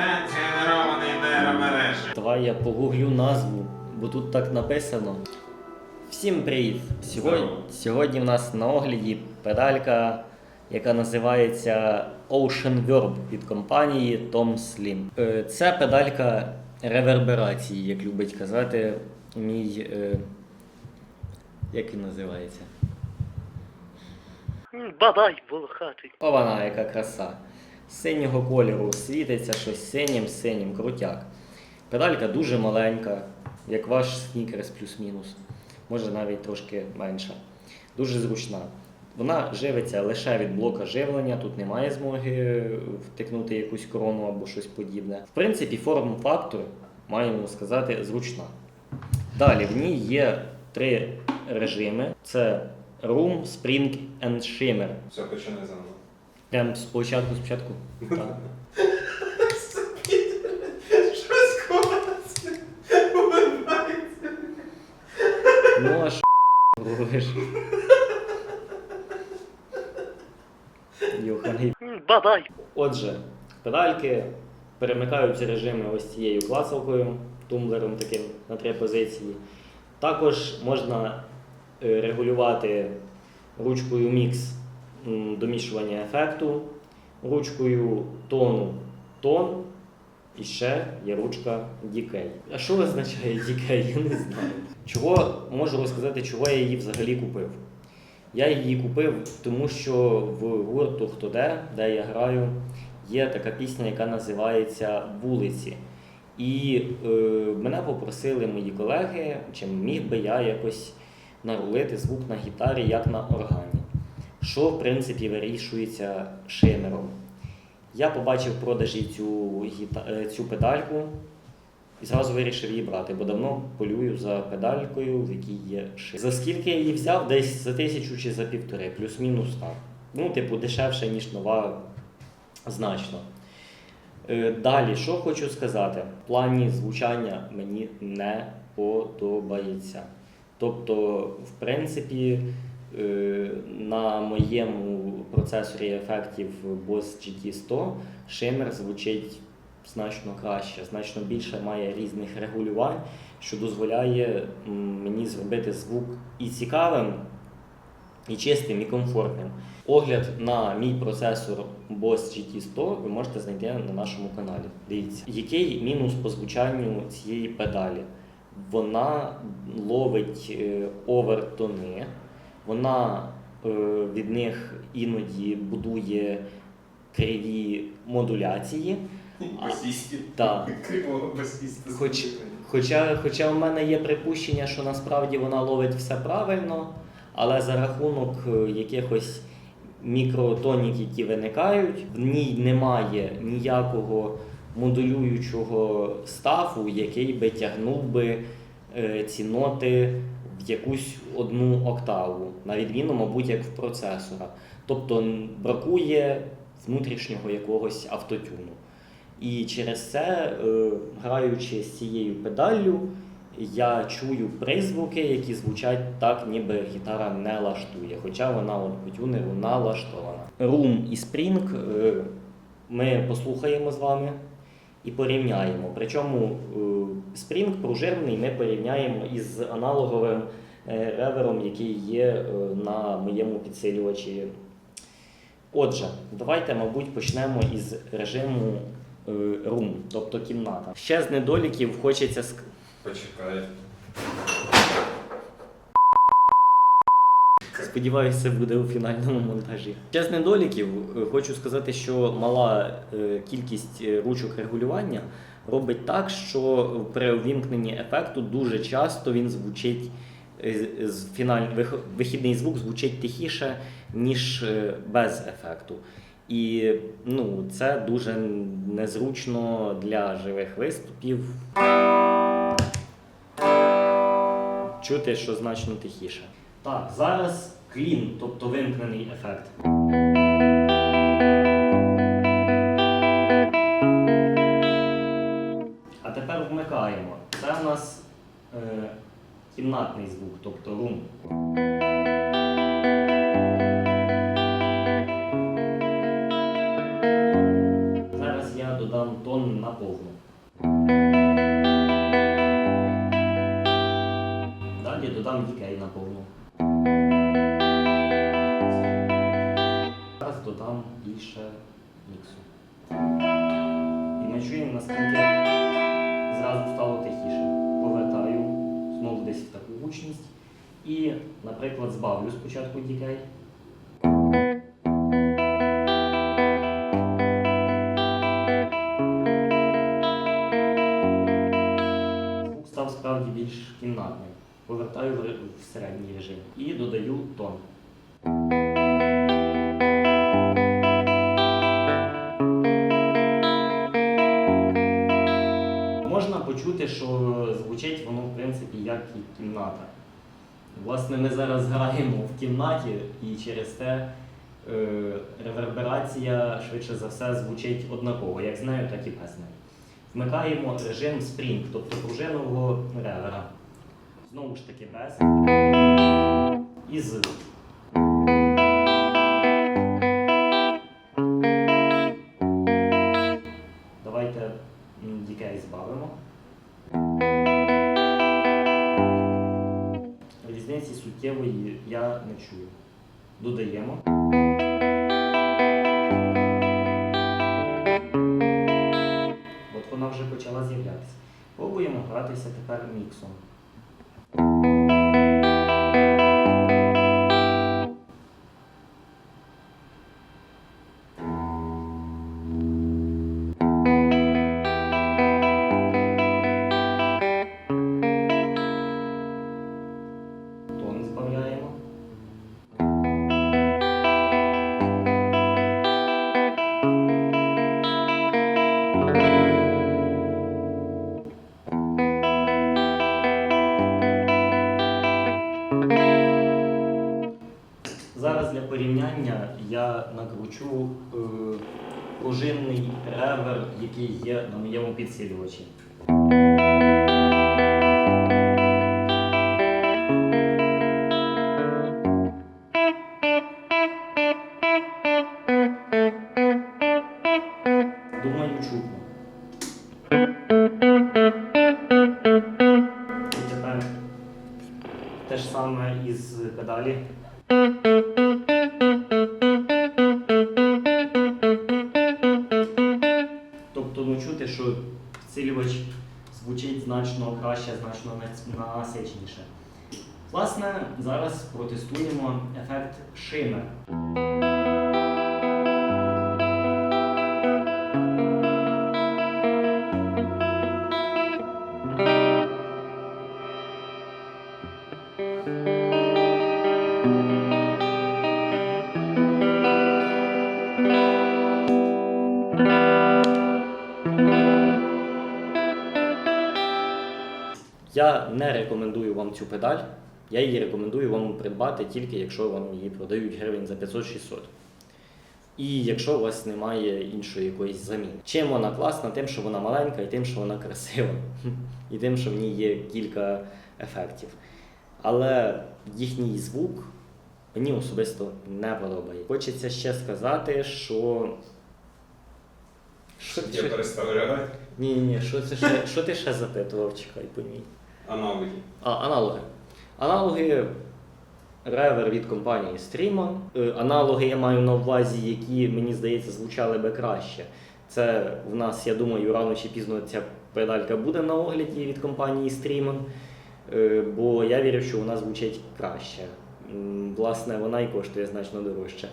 Станція керованої нейромережі. Давай я погуглю назву, бо тут так написано. Всім привіт! Сьогодні, сьогодні в нас на огляді педалька, яка називається Ocean Verb від компанії Tom Slim. Це педалька реверберації, як любить казати мій. е, Як він називається? Бабай волохатий. Ована, яка краса. Синього кольору світиться щось синім, синім, крутяк. Педалька дуже маленька, як ваш снікерс плюс-мінус. Може навіть трошки менша. Дуже зручна. Вона живиться лише від блока живлення, тут немає змоги втикнути якусь корону або щось подібне. В принципі, форм-фактор, маємо сказати, зручна. Далі в ній є три режими: це Room, Spring and Shimmer. Все, починай заново. Прям спочатку, спочатку. Так. Що скоїться? Ну а що? Йоханий. Бабай. Отже, педальки перемикаються режими ось цією клацалкою, тумблером таким на три позиції. Також можна е, регулювати ручкою мікс домішування ефекту, ручкою тону тон. І ще є ручка Decay. А що означає Decay? Я не знаю. Чого можу розказати, чого я її взагалі купив? Я її купив, тому що в гурту Хто де, де я граю, є така пісня, яка називається Вулиці. І е, мене попросили мої колеги, чи міг би я якось нарулити звук на гітарі, як на органі, що в принципі вирішується шимером. Я побачив в продажі цю, е, цю педальку і зразу вирішив її брати, бо давно полюю за педалькою, в якій є шим. За скільки я її взяв? Десь за тисячу чи за півтори, плюс-мінус так. Ну, типу, дешевше, ніж нова, значно. Е, Далі, що хочу сказати, в плані звучання мені не подобається. Тобто, в принципі, на моєму процесорі ефектів Boss GT100 шимер звучить значно краще, значно більше має різних регулювань, що дозволяє мені зробити звук і цікавим, і чистим, і комфортним. Огляд на мій процесор Boss GT100 ви можете знайти на нашому каналі. Дивіться, який мінус по звучанню цієї педалі? Вона ловить е, овертони, вона е, від них іноді будує криві модуляції. Басісті. Так. Хоч, хоча, хоча в мене є припущення, що насправді вона ловить все правильно, але за рахунок е, якихось мікротонік, які виникають, в ній немає ніякого модулюючого стафу, який би тягнув би е, ці ноти якусь одну октаву, на відміну, мабуть, як в процесора. Тобто бракує внутрішнього якогось автотюну. І через це, е, граючи з цією педаллю, я чую призвуки, які звучать так, ніби гітара не лаштує, хоча вона от по налаштована. Room і Spring е, ми послухаємо з вами і порівняємо. Причому е, Spring пружинний ми порівняємо із аналоговим е, ревером, який є е, на моєму підсилювачі. Отже, давайте, мабуть, почнемо із режиму е, room, тобто кімната. Ще з недоліків хочеться. Почекай. Сподіваюся, це буде у фінальному монтажі. З недоліків е, хочу сказати, що мала е, кількість е, ручок регулювання робить так, що при увімкненні ефекту дуже часто він звучить е, з- з фіналь... вихідний звук звучить тихіше, ніж без ефекту. І ну, це дуже незручно для живих виступів. Чути, що значно тихіше. Так, зараз клін, тобто вимкнений ефект. А тепер вмикаємо. Це у нас е, кімнатний звук, тобто рум. Зараз я додам тон на повну. Далі додам дікей на повну. Додам більше міксу. І ми чуємо, наскільки зразу стало тихіше. Повертаю знову десь в таку гучність. І, наприклад, збавлю спочатку дікей. Звук став справді більш кімнатним. Повертаю в, в середній режим і додаю тон. Як і кімната. Власне, ми зараз граємо в кімнаті, і через те е, реверберація, швидше за все, звучить однаково, як з нею, так і без неї. Вмикаємо режим Spring, тобто пружинового ревера. Знову ж таки без. І з. Чую. Додаємо. От вона вже почала з'являтися. Пробуємо гратися тепер міксом. Тон збавляємо. Зараз для порівняння я накручу е, пружинний ревер, який є на моєму підсилювачі. Думаю, чутно. Те ж саме із педалі. Звучить значно краще, значно нас- насичніше. Власне, зараз протестуємо ефект шимер. Я не рекомендую вам цю педаль. Я її рекомендую вам придбати тільки якщо вам її продають гривень за 500-600. І якщо у вас немає іншої якоїсь заміни. Чим вона класна? Тим, що вона маленька, і тим, що вона красива, і тим, що в ній є кілька ефектів. Але їхній звук мені особисто не подобається. Хочеться ще сказати, що. Що, Я перестав реагувати. ні, ні, що це ще, що ти ще запитував? Чекай, помій. Аналоги. А, аналоги. Аналоги ревер від компанії Streamon. Е, Аналоги я маю на увазі, які, мені здається, звучали би краще. Це в нас, я думаю, рано чи пізно ця педалька буде на огляді від компанії Streamon, Е, бо я вірю, що вона звучить краще. Власне, вона і коштує значно дорожче.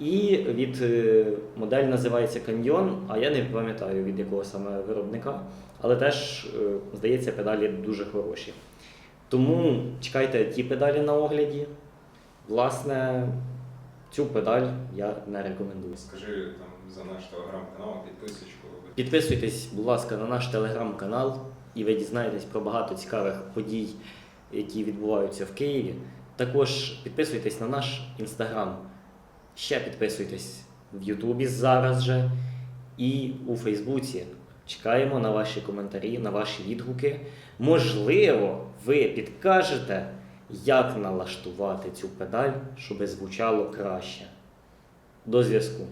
І від е, модель називається Canyon, а я не пам'ятаю від якого саме виробника, але теж, е, здається, педалі дуже хороші. Тому чекайте ті педалі на огляді. Власне, цю педаль я не рекомендую. Скажи там за наш телеграм-канал, підписочку. Підписуйтесь, будь ласка, на наш телеграм-канал, і ви дізнаєтесь про багато цікавих подій, які відбуваються в Києві. Також підписуйтесь на наш інстаграм. Ще підписуйтесь в Ютубі зараз же і у Фейсбуці. Чекаємо на ваші коментарі, на ваші відгуки. Можливо, ви підкажете, як налаштувати цю педаль, щоб звучало краще. До зв'язку.